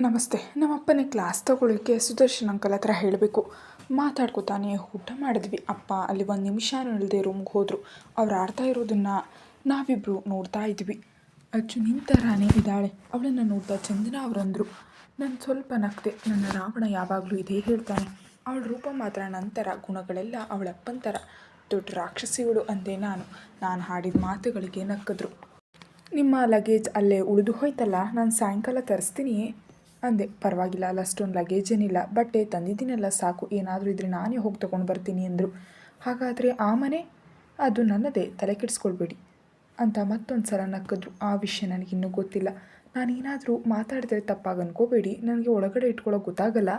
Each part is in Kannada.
ನಮಸ್ತೆ. ನಮ್ಮಪ್ಪನೇ ಕ್ಲಾಸ್ ತಗೊಳ್ಳೋಕ್ಕೆ ಸುದರ್ಶನ್ ಅಂಕಲ್ ಹತ್ರ ಹೇಳಬೇಕು. ಮಾತಾಡ್ಕೊತಾನೆ ಊಟ ಮಾಡಿದ್ವಿ. ಅಪ್ಪ ಅಲ್ಲಿ ಒಂದು ನಿಮಿಷನೂ ಇಲ್ಲದೆ ರೂಮ್ಗೆ ಹೋದರು. ಅವ್ರು ಆಡ್ತಾ ಇರೋದನ್ನು ನಾವಿಬ್ಬರು ನೋಡ್ತಾ ಇದ್ವಿ. ಅಜ್ಜು ನಿಂತರಾನೇ ಇದ್ದಾಳೆ. ಅವಳನ್ನು ನೋಡ್ತಾ ಚಂದನ ಅವರಂದರು. ನಾನು ಸ್ವಲ್ಪ ನಗ್ದೆ. ನನ್ನ ರಾವಣ ಯಾವಾಗಲೂ ಇದೇ ಹೇಳ್ತಾನೆ. ಅವಳ ರೂಪ ಮಾತ್ರ ನಂತರ ಗುಣಗಳೆಲ್ಲ ಅವಳಪ್ಪನ ಥರ. ದೊಡ್ಡ ರಾಕ್ಷಸಿಗಳು ಅಂದೆ ನಾನು. ನಾನು ಹಾಡಿದ ಮಾತುಗಳಿಗೆ ನಕ್ಕಿದ್ರು. ನಿಮ್ಮ ಲಗೇಜ್ ಅಲ್ಲೇ ಉಳಿದು ಹೋಯ್ತಲ್ಲ? ನಾನು ಸಾಯಂಕಾಲ ತರಿಸ್ತೀನಿ. ಅಂದೆ, ಪರವಾಗಿಲ್ಲ ಅಲ್ಲ ಅಷ್ಟೊಂದು ಲಗೇಜ್ ಏನಿಲ್ಲ ಬಟ್ಟೆ ತಂದಿದ್ದೀನಲ್ಲ, ಸಾಕು, ಏನಾದರೂ ಇದ್ದರೆ ನಾನೇ ಹೋಗಿ ತೊಗೊಂಡು ಬರ್ತೀನಿ, ಅಂದರು. ಹಾಗಾದರೆ, ಆ ಮನೆ? ಅದು ನನ್ನದೇ, ತಲೆ ಕೆಡಿಸ್ಕೊಳ್ಬೇಡಿ, ಅಂತ ಮತ್ತೊಂದು ಸಲ ನಕ್ಕಿದ್ರು. ಆ ವಿಷಯ ನನಗಿನ್ನೂ ಗೊತ್ತಿಲ್ಲ. ನಾನೇನಾದರೂ ಮಾತಾಡಿದ್ರೆ ತಪ್ಪಾಗಿ ಅನ್ಕೋಬೇಡಿ, ನನಗೆ ಒಳಗಡೆ ಇಟ್ಕೊಳ್ಳೋಕೆ ಗೊತ್ತಾಗಲ್ಲ.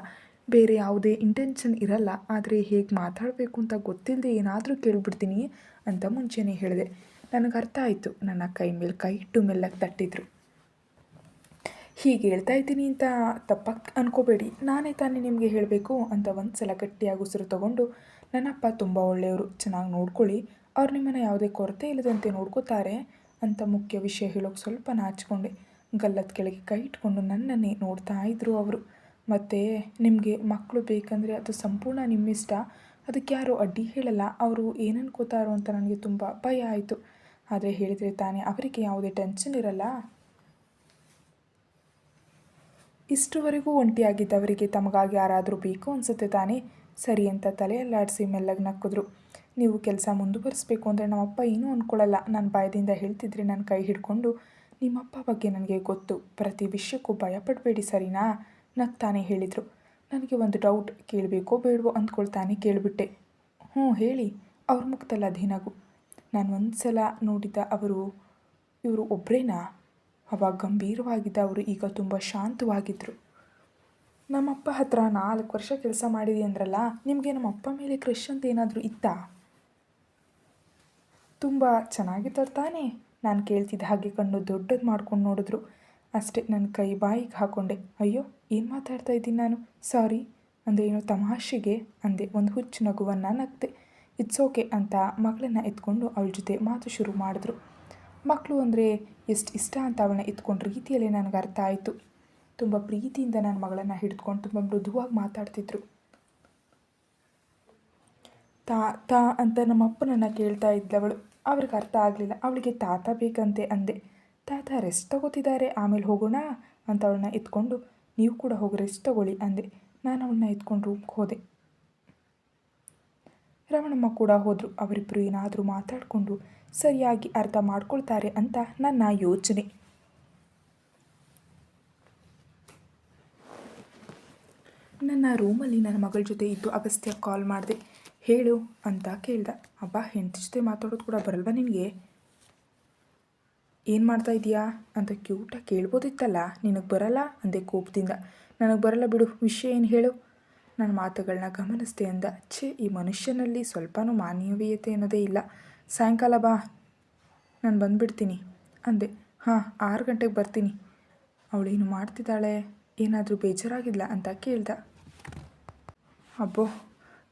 ಬೇರೆ ಯಾವುದೇ ಇಂಟೆನ್ಷನ್ ಇರಲ್ಲ, ಆದರೆ ಹೇಗೆ ಮಾತಾಡಬೇಕು ಅಂತ ಗೊತ್ತಿಲ್ಲದೆ ಏನಾದರೂ ಕೇಳಿಬಿಡ್ತೀನಿ ಅಂತ ಮುಂಚೆನೇ ಹೇಳಿದೆ. ನನಗೆ ಅರ್ಥ ಆಯಿತು. ನನ್ನ ಕೈ ಮೇಲೆ ಕೈ ಇಟ್ಟು ಮೆಲ್ಲಕ್ಕೆ ತಟ್ಟಿದ್ರು. ಹೀಗೆ ಹೇಳ್ತಾ ಇದ್ದೀನಿ ಅಂತ ತಪ್ಪಾಗಿ ಅನ್ಕೋಬೇಡಿ. ನಾನೇ ತಾನೇ ನಿಮಗೆ ಹೇಳಬೇಕು ಅಂತ ಒಂದು ಸಲ ಗಟ್ಟಿಯಾಗಿ ಉಸಿರು ತಗೊಂಡು, ನನ್ನಪ್ಪ ತುಂಬ ಒಳ್ಳೆಯವರು, ಚೆನ್ನಾಗಿ ನೋಡ್ಕೊಳ್ಳಿ. ಅವ್ರು ನಿಮ್ಮನ್ನು ಯಾವುದೇ ಕೊರತೆ ಇಲ್ಲದಂತೆ ನೋಡ್ಕೋತಾರೆ ಅಂತ ಮುಖ್ಯ ವಿಷಯ ಹೇಳೋಕೆ ಸ್ವಲ್ಪ ನಾಚಿಕೊಂಡೆ. ಗಲ್ಲದ ಕೆಳಗೆ ಕೈ ಇಟ್ಕೊಂಡು ನನ್ನನ್ನೇ ನೋಡ್ತಾ ಇದ್ದರು ಅವರು. ಮತ್ತು ನಿಮಗೆ ಮಕ್ಕಳು ಬೇಕಂದರೆ ಅದು ಸಂಪೂರ್ಣ ನಿಮ್ಮಿಷ್ಟ. ಅದಕ್ಕೆ ಯಾರೂ ಅಡ್ಡಿ ಹೇಳಲ್ಲ. ಅವರು ಏನನ್ಕೋತಾರೋ ಅಂತ ನನಗೆ ತುಂಬ ಭಯ ಆಯಿತು. ಆದರೆ ಹೇಳಿದರೆ ತಾನೇ ಅವರಿಗೆ ಯಾವುದೇ ಟೆನ್ಷನ್ ಇರಲ್ಲ. ಇಷ್ಟುವರೆಗೂ ಒಂಟಿಯಾಗಿದ್ದವರಿಗೆ ತಮಗಾಗಿ ಯಾರಾದರೂ ಬೇಕು ಅನಿಸುತ್ತೆ ತಾನೇ? ಸರಿ ಅಂತ ತಲೆಯಲ್ಲಾಡಿಸಿ ಮೆಲ್ಲಗೆ ನಕ್ಕಿದ್ರು. ನೀವು ಕೆಲಸ ಮುಂದುವರಿಸ್ಬೇಕು ಅಂದರೆ ನಮ್ಮಪ್ಪ ಏನೂ ಅಂದ್ಕೊಳ್ಳಲ್ಲ ನಾನು ಭಯದಿಂದ ಹೇಳ್ತಿದ್ರೆ ನನ್ನ ಕೈ ಹಿಡ್ಕೊಂಡು ನಿಮ್ಮಪ್ಪ ಬಗ್ಗೆ ನನಗೆ ಗೊತ್ತು. ಪ್ರತಿ ವಿಷಯಕ್ಕೂ ಭಯಪಡಬೇಡಿ ಸರಿನಾ? ನಗ್ತಾನೆ ಹೇಳಿದರು. ನನಗೆ ಒಂದು ಡೌಟ್. ಕೇಳಬೇಕೋ ಬೇಡವೋ ಅಂದ್ಕೊಳ್ತಾನೆ ಕೇಳಿಬಿಟ್ಟೆ. ಹ್ಞೂ, ಹೇಳಿ. ಅವ್ರ ಮುಖದಲ್ಲಿ ಅದೇನಾಗು ನಾನು ಒಂದು ಸಲ ನೋಡಿದ ಅವರು, ಇವರು ಒಬ್ಬರೇನಾ ಅವಾಗ ಗಂಭೀರವಾಗಿದ್ದ ಅವರು ಈಗ ತುಂಬ ಶಾಂತವಾಗಿದ್ದರು ನಮ್ಮಪ್ಪ ಹತ್ರ ನಾಲ್ಕು ವರ್ಷ ಕೆಲಸ ಮಾಡಿದೆ ಅಂದ್ರಲ್ಲ, ನಿಮಗೆ ನಮ್ಮಪ್ಪ ಮೇಲೆ ಕ್ರಶ್ ಅಂತ ಏನಾದರೂ ಇತ್ತಾ? ತುಂಬ ಚೆನ್ನಾಗಿದ್ದರು ತಾನೇ, ನಾನು ಕೇಳ್ತಿದ್ದ ಹಾಗೆ ಕಣ್ಣು ದೊಡ್ಡದು ಮಾಡ್ಕೊಂಡು ನೋಡಿದ್ರು. ಅಷ್ಟೇ ನನ್ನ ಕೈ ಬಾಯಿಗೆ ಹಾಕ್ಕೊಂಡೆ ಅಯ್ಯೋ, ಏನು ಮಾತಾಡ್ತಾ ಇದ್ದೀನಿ ನಾನು? ಸಾರಿ ಅಂದರೆ ಏನೋ ತಮಾಷೆಗೆ, ಅಂದೆ. ಒಂದು ಹುಚ್ಚು ನಗುವನ್ನು ನಗ್ತೆ ಇಟ್ಸ್ ಓಕೆ, ಅಂತ ಮಗಳನ್ನ ಎತ್ಕೊಂಡು ಅವಳ ಜೊತೆ ಮಾತು ಶುರು ಮಾಡಿದ್ರು. ಮಕ್ಕಳು ಅಂದರೆ ಎಷ್ಟು ಇಷ್ಟ ಅಂತ ಅವಳನ್ನ ಎತ್ಕೊಂಡ ರೀತಿಯಲ್ಲೇ ನನಗೆ ಅರ್ಥ ಆಯಿತು. ತುಂಬ ಪ್ರೀತಿಯಿಂದ ನನ್ನ ಮಗಳನ್ನು ಹಿಡಿದುಕೊಂಡು ತುಂಬ ಮೃದುವಾಗಿ ಮಾತಾಡ್ತಿದ್ರು. ತಾ ತಾ ಅಂತ ನಮ್ಮ ಅಪ್ಪನನ್ನು ಕೇಳ್ತಾ ಇದ್ದವಳು. ಅವ್ರಿಗೆ ಅರ್ಥ ಆಗಲಿಲ್ಲ. ಅವಳಿಗೆ ತಾತ ಬೇಕಂತೆ ಅಂದೆ. ತಾತ ರೆಸ್ಟ್ ತಗೋತಿದ್ದಾರೆ. ಆಮೇಲೆ ಹೋಗೋಣ ಅಂತ ಅವಳನ್ನ ಎತ್ಕೊಂಡು ನೀವು ಕೂಡ ಹೋಗಿ ರೆಸ್ಟ್ ತಗೊಳ್ಳಿ ಅಂದೆ. ನಾನು ಅವಳನ್ನ ಎತ್ಕೊಂಡು ರೂಮ್ಗೆ ಹೋದೆ. ರಮಣಮ್ಮ ಕೂಡ ಹೋದರು. ಅವರಿಬ್ಬರು ಏನಾದರೂ ಮಾತಾಡಿಕೊಂಡು ಸರಿಯಾಗಿ ಅರ್ಥ ಮಾಡ್ಕೊಳ್ತಾರೆ ಅಂತ ನನ್ನ ಯೋಚನೆ. ನನ್ನ ರೂಮಲ್ಲಿ ನನ್ನ ಮಗಳ ಜೊತೆ ಇದ್ದು ಅಗಸ್ತ್ಯ ಕಾಲ್ ಮಾಡಿದೆ. ಹೇಳು ಅಂತ ಕೇಳ್ದ. ಅಬ್ಬಾ, ಹೆಂಡತಿ ಜೊತೆ ಮಾತಾಡೋದು ಕೂಡ ಬರಲ್ವಾ ನಿನಗೆ? ಏನು ಮಾಡ್ತಾ ಇದೀಯಾ ಅಂತ ಕ್ಯೂಟಾಗಿ ಕೇಳ್ಬೋದಿತ್ತಲ್ಲ? ನಿನಗೆ ಬರಲ್ಲ? ಅಂದೆ ಕೋಪದಿಂದ. ನನಗೆ ಬರಲ್ಲ ಬಿಡು, ವಿಷಯ ಏನು ಹೇಳು? ನನ್ನ ಮಾತುಗಳನ್ನ ಗಮನಿಸ್ದೆ ಅಂದ. ಛೇ, ಈ ಮನುಷ್ಯನಲ್ಲಿ ಸ್ವಲ್ಪನೂ ಮಾನವೀಯತೆ ಅನ್ನೋದೇ ಇಲ್ಲ. ಸಾಯಂಕಾಲ ಬಾ, ನಾನು ಬಂದುಬಿಡ್ತೀನಿ. ಅಂದೆ, ಹಾಂ, ಆರು ಗಂಟೆಗೆ ಬರ್ತೀನಿ. ಅವಳೇನು ಮಾಡ್ತಿದ್ದಾಳೆ? ಏನಾದರೂ ಬೇಜಾರಾಗಿಲ್ಲ ಅಂತ ಕೇಳ್ದ. ಅಬ್ಬೋ,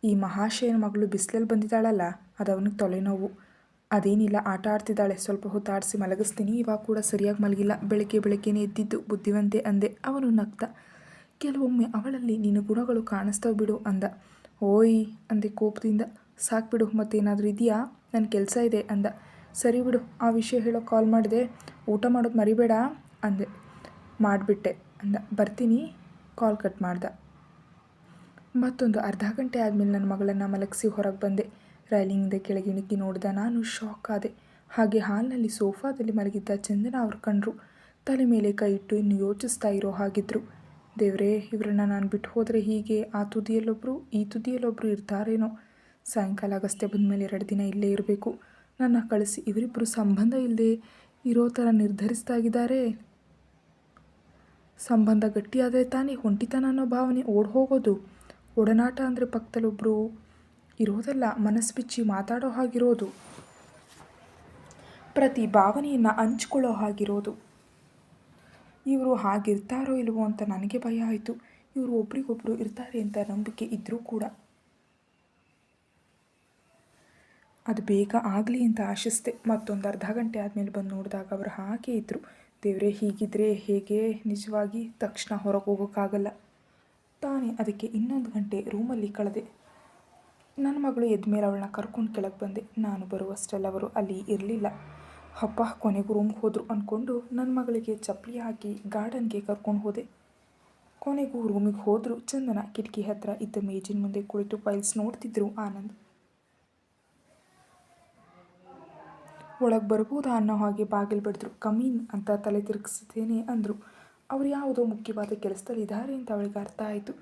ಈ ಮಹಾಶಯನ ಮಗಳು ಬಿಸಿಲಲ್ಲಿ ಬಂದಿದ್ದಾಳಲ್ಲ, ಅದು ಅವನಿಗೆ ತೊಲೆನೋವು. ಅದೇನಿಲ್ಲ, ಆಟ ಆಡ್ತಿದ್ದಾಳೆ. ಸ್ವಲ್ಪ ಹೊತ್ತು ಆಡಿಸಿ ಮಲಗಿಸ್ತೀನಿ. ಇವಾಗ ಕೂಡ ಸರಿಯಾಗಿ ಮಲಗಿಲ್ಲ. ಬೆಳಗ್ಗೆ ಬೆಳಗ್ಗೆನೇ ಎದ್ದಿದ್ದು, ಬುದ್ಧಿವಂತೆ ಅಂದೆ. ಅವನು ನಗ್ತ ಕೆಲವೊಮ್ಮೆ ಅವಳಲ್ಲಿ ನಿನ್ನ ಗುಣಗಳು ಕಾಣಿಸ್ತಾವೆ ಬಿಡು ಅಂದ. ಓಯ್ ಅಂದೆ ಕೋಪದಿಂದ. ಸಾಕು ಬಿಡು, ಮತ್ತೇನಾದರೂ ಇದೆಯಾ? ನನ್ನ ಕೆಲಸ ಇದೆ ಅಂದ. ಸರಿ ಬಿಡು, ಆ ವಿಷಯ ಹೇಳೋ ಕಾಲ್ ಮಾಡಿದೆ. ಊಟ ಮಾಡೋದು ಮರಿಬೇಡ ಅಂದೆ. ಮಾಡಿಬಿಟ್ಟೆ ಅಂದ. ಬರ್ತೀನಿ, ಕಾಲ್ ಕಟ್ ಮಾಡ್ದ. ಮತ್ತೊಂದು ಅರ್ಧ ಗಂಟೆ ಆದಮೇಲೆ ನನ್ನ ಮಗಳನ್ನು ಮಲಗಿಸಿ ಹೊರಗೆ ಬಂದೆ. ರೈಲಿಂಗಿಂದ ಕೆಳಗೆ ಇಣುಕಿ ನೋಡಿದ ನಾನು ಶಾಕ್ ಆದೆ. ಹಾಗೆ ಹಾಲ್ನಲ್ಲಿ ಸೋಫಾದಲ್ಲಿ ಮಲಗಿದ್ದ ಚಂದನ ಅವ್ರು ಕಂಡ್ರು. ತಲೆ ಮೇಲೆ ಕೈ ಇಟ್ಟು ಇನ್ನು ಯೋಚಿಸ್ತಾ ಇರೋ ಹಾಗಿದ್ರು. ದೇವರೇ, ಇವರನ್ನ ನಾನು ಬಿಟ್ಟು ಹೋದರೆ ಹೀಗೆ? ಆ ತುದಿಯಲ್ಲೊಬ್ಬರು ಈ ತುದಿಯಲ್ಲೊಬ್ಬರು ಇರ್ತಾರೇನೋ? ಸಾಯಂಕಾಲ ಅಗಸ್ತ್ಯ ಬಂದಮೇಲೆ ಎರಡು ದಿನ ಇಲ್ಲೇ ಇರಬೇಕು. ನನ್ನ ಕಳಿಸಿ ಇವರಿಬ್ಬರು ಸಂಬಂಧ ಇಲ್ಲದೆ ಇರೋ ಥರ ನಿರ್ಧರಿಸ್ತಾ ಇದ್ದಾರೆ ಸಂಬಂಧ ಗಟ್ಟಿಯಾದರೆ ತಾನೇ ಹೊಂಟಿತನ ಅನ್ನೋ ಭಾವನೆ ಓಡ್ ಹೋಗೋದು ಒಡನಾಟ ಅಂದರೆ ಪಕ್ಕದಲ್ಲೊಬ್ಬರು ಇರೋದಲ್ಲ, ಮನಸ್ಸು ಬಿಚ್ಚಿ ಮಾತಾಡೋ ಹಾಗಿರೋದು. ಪ್ರತಿ ಭಾವನೆಯನ್ನು ಹಂಚ್ಕೊಳ್ಳೋ ಹಾಗಿರೋದು. ಇವರು ಹಾಗಿರ್ತಾರೋ ಇಲ್ವೋ ಅಂತ ನನಗೆ ಭಯ ಆಯಿತು. ಇವರು ಒಬ್ರಿಗೊಬ್ಬರು ಇರ್ತಾರೆ ಅಂತ ನಂಬಿಕೆ ಇದ್ದರೂ ಕೂಡ. ಅದು ಬೇಗ ಆಗಲಿ ಅಂತ ಆಶಿಸಿದೆ. ಮತ್ತೊಂದು ಅರ್ಧ ಗಂಟೆ ಆದಮೇಲೆ ಬಂದು ನೋಡಿದಾಗ ಅವರು ಹಾಗೆ ಇದ್ದರು ದೇವರೇ, ಹೀಗಿದ್ರೆ ಹೇಗೆ ನಿಜವಾಗಿ ತಕ್ಷಣ ಹೊರಗೆ ಹೋಗೋಕ್ಕಾಗಲ್ಲ. ತಾನೇ ಅದಕ್ಕೆ ಇನ್ನೊಂದು ಗಂಟೆ ರೂಮಲ್ಲಿ ಕಳೆದೆ. ನನ್ನ ಮಗಳು ಎದ್ಮೇಲೆ ಅವಳನ್ನ ಕರ್ಕೊಂಡು ಕೆಳಗೆ ಬಂದೆ. ನಾನು ಬರುವಷ್ಟರಲ್ಲಿ ಅವರು ಅಲ್ಲಿ ಇರಲಿಲ್ಲ. ಹಬ್ಬ ಕೊನೆಗೂ ರೂಮ್ಗೆ ಹೋದರು ಅಂದ್ಕೊಂಡು ನನ್ನ ಮಗಳಿಗೆ ಚಪ್ಪಲಿ ಹಾಕಿ ಗಾರ್ಡನ್ಗೆ ಕರ್ಕೊಂಡು ಹೋದೆ. ಕೊನೆಗೂ ರೂಮಿಗೆ ಹೋದರು. ಚಂದನ ಕಿಟಕಿ ಹತ್ತಿರ ಇದ್ದ ಮೇಜಿನ ಮುಂದೆ ಕುಳಿತು ಫೈಲ್ಸ್ ನೋಡ್ತಿದ್ರು ಆನಂದ್. ಒಳಗೆ ಬರ್ಬೋದಾ ಅನ್ನೋ ಹಾಗೆ ಬಾಗಿಲು ಬಿಡಿದ್ರು. ಕಮೀನ್ ಅಂತ ತಲೆ ತಿರುಗಿಸ್ತೇನೆ ಅಂದರು. ಅವರು ಯಾವುದೋ ಮುಖ್ಯವಾದ ಕೆಲಸದಲ್ಲಿ ಇದ್ದಾರೆ ಅಂತ ಅವಳಿಗೆ ಅರ್ಥ ಆಯಿತು.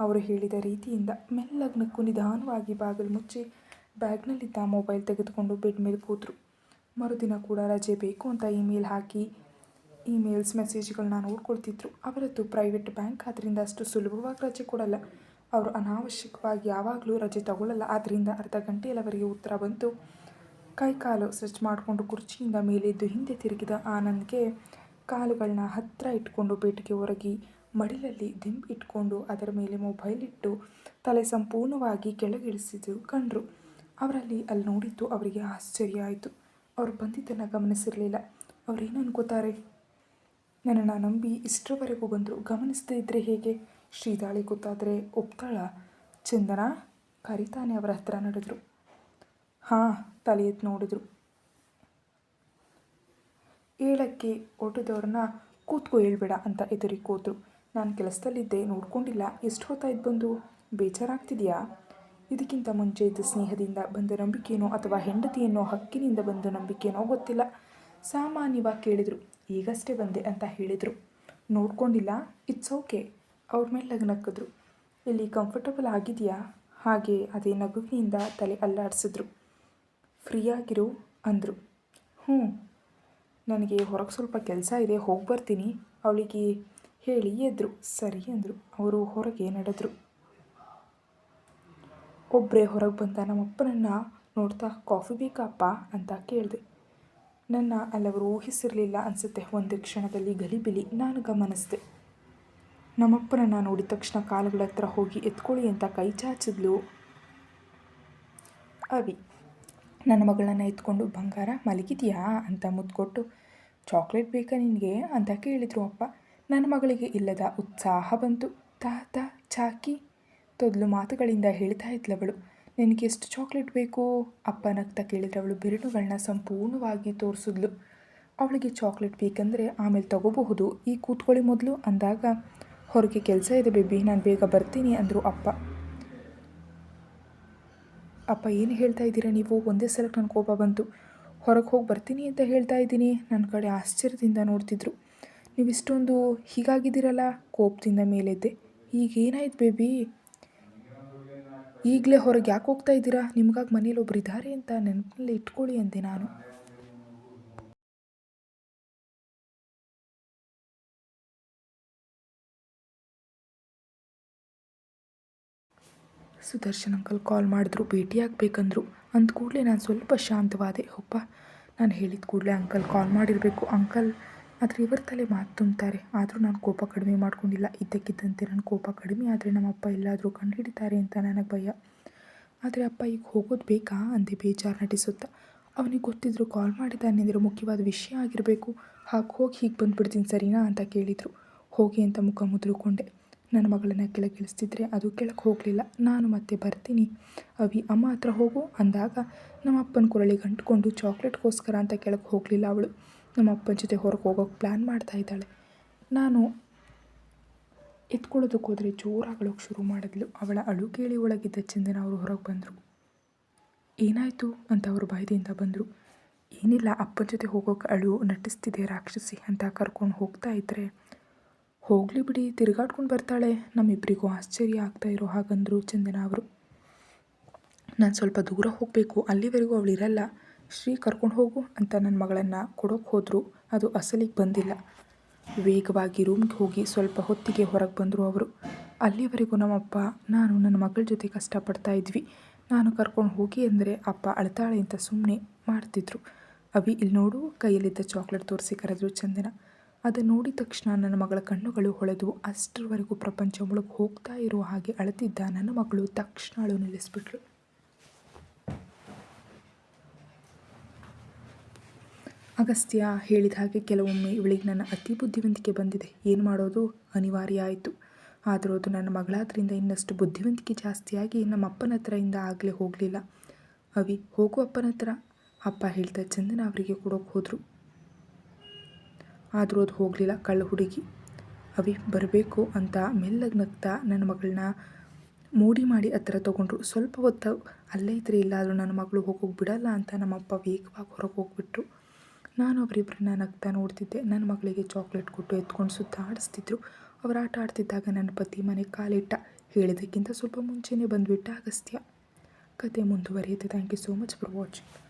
ಅವರು ಹೇಳಿದ ರೀತಿಯಿಂದ ಮೆಲ್ಲಗೆ ನಕ್ಕು ನಿಧಾನವಾಗಿ ಬಾಗಿಲು ಮುಚ್ಚಿ ಬ್ಯಾಗ್ನಲ್ಲಿದ್ದ ಮೊಬೈಲ್ ತೆಗೆದುಕೊಂಡು ಬೆಡ್ ಮೇಲೆ ಕೂತರು. ಮರುದಿನ ಕೂಡ ರಜೆ ಬೇಕು ಅಂತ ಇಮೇಲ್ ಹಾಕಿ, ಇಮೇಲ್ಸ್ ಮೆಸೇಜ್ಗಳನ್ನ ನೋಡ್ಕೊಳ್ತಿದ್ರು. ಅವರದ್ದು ಪ್ರೈವೇಟ್ ಬ್ಯಾಂಕ್ ಆದ್ದರಿಂದ ಅಷ್ಟು ಸುಲಭವಾಗಿ ರಜೆ ಕೊಡಲ್ಲ. ಅವರು ಅನಾವಶ್ಯಕವಾಗಿ ಯಾವಾಗಲೂ ರಜೆ ತಗೊಳ್ಳಲ್ಲ ಆದ್ದರಿಂದ ಅರ್ಧ ಗಂಟೆಯಲ್ಲವರೆಗೆ ಉತ್ತರ ಬಂತು. ಕೈಕಾಲು ಸ್ಟ್ರೆಚ್ ಮಾಡಿಕೊಂಡು ಕುರ್ಚಿಯಿಂದ ಮೇಲೆದ್ದು ಹಿಂದೆ ತಿರುಗಿದ ಆನಂದ್ಗೆ ಕಾಲುಗಳನ್ನ ಹತ್ತಿರ ಇಟ್ಕೊಂಡು ಬೇಟಿಗೆ ಹೊರಗಿ ಮಡಿಲಲ್ಲಿ ದಿಂಬು ಇಟ್ಕೊಂಡು ಅದರ ಮೇಲೆ ಮೊಬೈಲ್ ಇಟ್ಟು ತಲೆ ಸಂಪೂರ್ಣವಾಗಿ ಕೆಳಗಿಳಿಸಿದ್ದು ಕಂಡ್ರು ಅವರಲ್ಲಿ ಅಲ್ಲಿ ನೋಡಿದ್ದು ಅವರಿಗೆ ಆಶ್ಚರ್ಯ ಆಯಿತು. ಅವರು ಬಂದಿದ್ದನ್ನು ಗಮನಿಸಿರಲಿಲ್ಲ. ಅವರೇನು ಅನ್ಕೋತಾರೆ? ನನ್ನನ್ನು ನಂಬಿ ಇಷ್ಟರವರೆಗೂ ಬಂದರು. ಗಮನಿಸದೇ ಇದ್ದರೆ ಹೇಗೆ? ಶ್ರೀದಾಳಿ ಗೊತ್ತಾದರೆ ಒಪ್ತಾಳ. ಚಂದನ, ಕರಿತಾನೆ ಅವರ ಹತ್ರ ನಡೆದ್ರು. ಹಾಂ ತಲೆ ಎತ್ತಿ ನೋಡಿದ್ರು. ಏಳಕ್ಕೆ ಹೊಟ್ಟದವ್ರನ್ನ ಕೂತ್ಕೋ ಹೇಳ್ಬೇಡ ಅಂತ ಎದುರಿ ಕೂತರು. ನಾನು ಕೆಲಸದಲ್ಲಿದ್ದೆ, ನೋಡ್ಕೊಂಡಿಲ್ಲ. ಎಷ್ಟು ಹೊತ್ತಾಯ್ತು ಬಂದು? ಬೇಜಾರಾಗ್ತಿದೆಯಾ? ಇದಕ್ಕಿಂತ ಮುಂಚೆ ಇದ್ದ ಸ್ನೇಹದಿಂದ ಬಂದ ನಂಬಿಕೆನೋ ಅಥವಾ ಹೆಂಡತಿಯನ್ನೋ ಹಕ್ಕಿನಿಂದ ಬಂದ ನಂಬಿಕೆನೋ ಗೊತ್ತಿಲ್ಲ. ಸಾಮಾನ್ಯವಾಗಿ ಕೇಳಿದರು, ಈಗಷ್ಟೇ ಬಂದೆ ಅಂತ ಹೇಳಿದರು. ನೋಡ್ಕೊಂಡಿಲ್ಲ ಇಟ್ಸ್ ಓಕೆ ಅವ್ರ ಮೇಲೆ ನಕ್ಕಿದ್ರು. ಇಲ್ಲಿ ಕಂಫರ್ಟಬಲ್ ಆಗಿದೆಯಾ? ಹಾಗೆ ಅದೇ ನಗುವಿನಿಂದ ತಲೆ ಅಲ್ಲಾಡಿಸಿದ್ರು. ಫ್ರೀಯಾಗಿರು ಅಂದರು. ಹ್ಞೂ, ನನಗೆ ಹೊರಗೆ ಸ್ವಲ್ಪ ಕೆಲಸ ಇದೆ, ಹೋಗಿ ಬರ್ತೀನಿ. ಅವಳಿಗೆ ಹೇಳಿ ಎದ್ರು. ಸರಿ ಅಂದರು. ಅವರು ಹೊರಗೆ ನಡೆದ್ರು. ಒಬ್ಬರೇ ಹೊರಗೆ ಬಂದ ನಮ್ಮಪ್ಪನನ್ನು ನೋಡ್ತಾ, ಕಾಫಿ ಬೇಕಪ್ಪ? ಅಂತ ಕೇಳಿದೆ. ನನ್ನ ಅಲ್ಲವರು ಊಹಿಸಿರಲಿಲ್ಲ ಅನಿಸುತ್ತೆ. ಒಂದು ಕ್ಷಣದಲ್ಲಿ ಗಲಿಬಿಲಿ, ನಾನು ಗಮನಿಸಿದೆ. ನಮ್ಮಪ್ಪನನ್ನು ನೋಡಿದ ತಕ್ಷಣ ಕಾಲುಗಳ ಹತ್ರ ಹೋಗಿ, ಎತ್ಕೊಳ್ಳಿ ಅಂತ ಕೈ ಚಾಚಿದ್ಲು ಅವಿ. ನನ್ನ ಮಗಳನ್ನ ಎತ್ಕೊಂಡು ಬಂಗಾರ ಮಲಗಿದೆಯಾ ಅಂತ ಮುದ್ಕೊಟ್ಟು, ಚಾಕ್ಲೇಟ್ ಬೇಕಾ ನಿನಗೆ? ಅಂತ ಕೇಳಿದರು ಅಪ್ಪ. ನನ್ನ ಮಗಳಿಗೆ ಇಲ್ಲದ ಉತ್ಸಾಹ ಬಂತು. ತಾತ, ಚಾಕಿ? ತೊದಲು ಮಾತುಗಳಿಂದ ಹೇಳ್ತಾ ಇದ್ಲವಳು. ನಿನಗೆ ಎಷ್ಟು ಚಾಕ್ಲೇಟ್ ಬೇಕು? ಅಪ್ಪ ನಗ್ತಾ ಕೇಳಿದ್ರವಳು. ಬೆರಳುಗಳನ್ನ ಸಂಪೂರ್ಣವಾಗಿ ತೋರಿಸಿದ್ಲು. ಅವಳಿಗೆ ಚಾಕ್ಲೇಟ್ ಬೇಕಂದರೆ ಆಮೇಲೆ ತಗೋಬಹುದು. ಈ ಕೂತ್ಕೊಳ್ಳಿ ಮೊದಲು ಅಂದಾಗ, ಹೊರಗೆ ಕೆಲಸ ಇದೆ ಬೇಬಿ, ನಾನು ಬೇಗ ಬರ್ತೀನಿ ಅಂದರು ಅಪ್ಪ. ಅಪ್ಪ, ಏನು ಹೇಳ್ತಾ ಇದ್ದೀರಾ? ನೀವು ಒಂದೇ ಸಲಕ್ಕೆ ನನ್ನ ಕೋಪ ಬಂತು. ಹೊರಗೆ ಹೋಗಿ ಬರ್ತೀನಿ ಅಂತ ಹೇಳ್ತಾ ಇದ್ದೀನಿ. ನನ್ನ ಕಡೆ ಆಶ್ಚರ್ಯದಿಂದ ನೋಡ್ತಿದ್ರು. ನೀವು ಇಷ್ಟೊಂದು ಹೀಗಾಗಿದ್ದೀರಲ್ಲ? ಕೋಪದಿಂದ ಮೇಲೆದ್ದೆ. ಈಗ ಏನಾಯ್ತು ಬೇಬಿ? ಈಗಲೇ ಹೊರಗೆ ಯಾಕೆ ಹೋಗ್ತಾ ಇದ್ದೀರಾ? ನಿಮಗಾಗಿ ಮನೇಲಿ ಒಬ್ರು ಇದ್ದಾರೆ ಅಂತ ನೆನಪಿನಲ್ಲಿ ಇಟ್ಕೊಳ್ಳಿ ಅಂದೆ ನಾನು. ಸುದರ್ಶನ್ ಅಂಕಲ್ ಕಾಲ್ ಮಾಡಿದ್ರು ಭೇಟಿಯಾಗಬೇಕಂದ್ರು ಅಂದ ಕೂಡಲೇ ನಾನು ಸ್ವಲ್ಪ ಶಾಂತವಾದೆ. ಒಪ್ಪ ನಾನು ಹೇಳಿದ ಕೂಡಲೇ ಅಂಕಲ್ ಕಾಲ್ ಮಾಡಿರಬೇಕು. ಅಂಕಲ್ ಆದರೆ ಇವರ ತಲೆ ಮಾತು ತುಂಬ್ತಾರೆ. ಆದರೂ ನಾನು ಕೋಪ ಕಡಿಮೆ ಮಾಡ್ಕೊಂಡಿಲ್ಲ. ಇದ್ದಕ್ಕಿದ್ದಂತೆ ನನ್ನ ಕೋಪ ಕಡಿಮೆ ಆದರೆ ನಮ್ಮಪ್ಪ ಎಲ್ಲಾದರೂ ಕಂಡು ಹಿಡಿತಾರೆ ಅಂತ ನನಗೆ ಭಯ. ಆದರೆ ಅಪ್ಪ ಈಗ ಹೋಗೋದು ಬೇಕಾ? ಅಂದೆ ಬೇಜಾರು ನಟಿಸುತ್ತಾ. ಅವನಿಗೆ ಗೊತ್ತಿದ್ರು ಕಾಲ್ ಮಾಡಿದ್ದಾನೆ ಅಂದರೆ ಮುಖ್ಯವಾದ ವಿಷಯ ಆಗಿರಬೇಕು. ಹಾಗೆ ಹೋಗಿ ಹೀಗೆ ಬಂದುಬಿಡ್ತೀನಿ ಸರಿನಾ? ಅಂತ ಕೇಳಿದರು. ಹೋಗಿ ಅಂತ ಮುಖ ಮುದ್ರುಕೊಂಡೆ. ನನ್ನ ಮಗಳನ್ನ ಕೆಳಗಿಳಿಸ್ತಿದ್ರೆ ಅದು ಕೆಳಗೆ ಹೋಗಲಿಲ್ಲ. ನಾನು ಮತ್ತೆ ಬರ್ತೀನಿ. ಅವಿ, ಅಮ್ಮ ಹತ್ರ ಹೋಗು ಅಂದಾಗ ನಮ್ಮ ಅಪ್ಪನ ಕೊರಳಿಗೆ ಗಂಟುಕೊಂಡು ಚಾಕ್ಲೇಟ್ಗೋಸ್ಕರ ಅಂತ ಕೆಳಗೆ ಹೋಗಲಿಲ್ಲ ಅವಳು. ನಮ್ಮ ಅಪ್ಪನ ಜೊತೆ ಹೊರಗೆ ಹೋಗೋಕ್ಕೆ ಪ್ಲ್ಯಾನ್ ಮಾಡ್ತಾ ಇದ್ದಾಳೆ. ನಾನು ಎತ್ಕೊಳ್ಳೋದಕ್ಕೆ ಹೋದರೆ ಜೋರಾಗಳೋಕೆ ಶುರು ಮಾಡಿದ್ಲು. ಅವಳ ಅಳು ಕೇಳಿ ಒಳಗಿದ್ದ ಚಂದನ ಅವರು ಹೊರಗೆ ಬಂದರು. ಏನಾಯಿತು ಅಂತ ಅವರು ಭಯದಿಂದ ಬಂದರು. ಏನಿಲ್ಲ, ಅಪ್ಪನ ಜೊತೆ ಹೋಗೋಕೆ ಅಳು ನಟಿಸ್ತಿದೆ ರಾಕ್ಷಸಿ ಅಂತ ಕರ್ಕೊಂಡು ಹೋಗ್ತಾ ಇದ್ದರೆ ಹೋಗಲಿ ಬಿಡಿ, ತಿರುಗಾಡ್ಕೊಂಡು ಬರ್ತಾಳೆ. ನಮ್ಮಿಬ್ಬರಿಗೂ ಆಶ್ಚರ್ಯ ಆಗ್ತಾ ಇರೋ ಹಾಗಂದರು ಚಂದನ ಅವರು. ನಾನು ಸ್ವಲ್ಪ ದೂರ ಹೋಗಬೇಕು, ಅಲ್ಲಿವರೆಗೂ ಅವಳು ಇರಲ್ಲ. ಶ್ರೀ ಕರ್ಕೊಂಡು ಹೋಗು ಅಂತ ನನ್ನ ಮಗಳನ್ನು ಕೊಡೋಕೆ ಹೋದರು. ಅದು ಅಸಲಿಗೆ ಬಂದಿಲ್ಲ. ವೇಗವಾಗಿ ರೂಮ್ಗೆ ಹೋಗಿ ಸ್ವಲ್ಪ ಹೊತ್ತಿಗೆ ಹೊರಗೆ ಬಂದರು ಅವರು. ಅಲ್ಲಿವರೆಗೂ ನಮ್ಮಪ್ಪ, ನಾನು ನನ್ನ ಮಗಳ ಜೊತೆ ಕಷ್ಟಪಡ್ತಾ ಇದ್ವಿ. ನಾನು ಕರ್ಕೊಂಡು ಹೋಗಿ ಅಂದರೆ ಅಪ್ಪ ಅಳ್ತಾಳೆ ಅಂತ ಸುಮ್ಮನೆ ಮಾಡ್ತಿದ್ರು. ಅವಿ ಇಲ್ಲಿ ನೋಡು, ಕೈಯಲ್ಲಿದ್ದ ಚಾಕ್ಲೇಟ್ ತೋರಿಸಿ ಕರೆದ್ರು ಚಂದನ. ಅದನ್ನು ನೋಡಿದ ತಕ್ಷಣ ನನ್ನ ಮಗಳ ಕಣ್ಣುಗಳು ಹೊಳೆದು ಅಷ್ಟರವರೆಗೂ ಪ್ರಪಂಚ ಮುಳುಗಿ ಹೋಗ್ತಾ ಇರೋ ಹಾಗೆ ಅಳತಿದ್ದ ನನ್ನ ಮಗಳು ತಕ್ಷಣ ಅಳು ನಿಲ್ಲಿಸ್ಬಿಟ್ಲು. ಅಗಸ್ತ್ಯ ಹೇಳಿದ ಹಾಗೆ ಕೆಲವೊಮ್ಮೆ ಇವಳಿಗೆ ನನ್ನ ಅತಿ ಬುದ್ಧಿವಂತಿಕೆ ಬಂದಿದೆ. ಏನು ಮಾಡೋದು? ಅನಿವಾರ್ಯ ಆಯಿತು. ಆದರೂ ಅದು ನನ್ನ ಮಗಳಾದ್ರಿಂದ ಇನ್ನಷ್ಟು ಬುದ್ಧಿವಂತಿಕೆ ಜಾಸ್ತಿಯಾಗಿ ನಮ್ಮ ಅಪ್ಪನ ಹತ್ರ ಇಂದ ಆಗಲೇ ಹೋಗಲಿಲ್ಲ. ಅವಿ, ಹೋಗು ಅಪ್ಪನ ಹತ್ರ. ಅಪ್ಪ ಹೇಳ್ತಾ ಚಂದನ ಅವರಿಗೆ ಕೊಡೋಕೆ ಹೋದರು. ಆದರೂ ಅದು ಹೋಗಲಿಲ್ಲ. ಕಳ್ಳ ಹುಡುಗಿ. ಅವಿ, ಬರಬೇಕು ಅಂತ ಮೆಲ್ಲಗೆ ನಗ್ತಾ ನನ್ನ ಮಗಳನ್ನ ಮೂಡಿ ಮಾಡಿ ಹತ್ರ ತೊಗೊಂಡ್ರು. ಸ್ವಲ್ಪ ಹೊತ್ತು ಅಲ್ಲೇ ಇದ್ರೆ ಇಲ್ಲಾದರೂ ನನ್ನ ಮಗಳು ಹೋಗೋಕೆ ಬಿಡಲ್ಲ ಅಂತ ನಮ್ಮಪ್ಪ ವೇಗವಾಗಿ ಹೊರಗೆ ಹೋಗಿಬಿಟ್ರು. ನಾನು ಅವರಿಬ್ಬರನ್ನ ನಗ್ತಾ ನೋಡ್ತಿದ್ದೆ. ನನ್ನ ಮಗಳಿಗೆ ಚಾಕ್ಲೇಟ್ ಕೊಟ್ಟು ಎತ್ಕೊಂಡು ಸುತ್ತಾಡಿಸ್ತಿದ್ರು ಅವ್ರು ಆಟ ಆಡ್ತಿದ್ದಾಗ ನನ್ನ ಪತಿ ಮನೆ ಕಾಲಿಟ್ಟ. ಹೇಳಿದ್ದಕ್ಕಿಂತ ಸ್ವಲ್ಪ ಮುಂಚೆನೇ ಬಂದುಬಿಟ್ಟ ಅಗಸ್ತ್ಯ. ಕತೆ ಮುಂದುವರಿಯುತ್ತೆ. Thank you so much for watching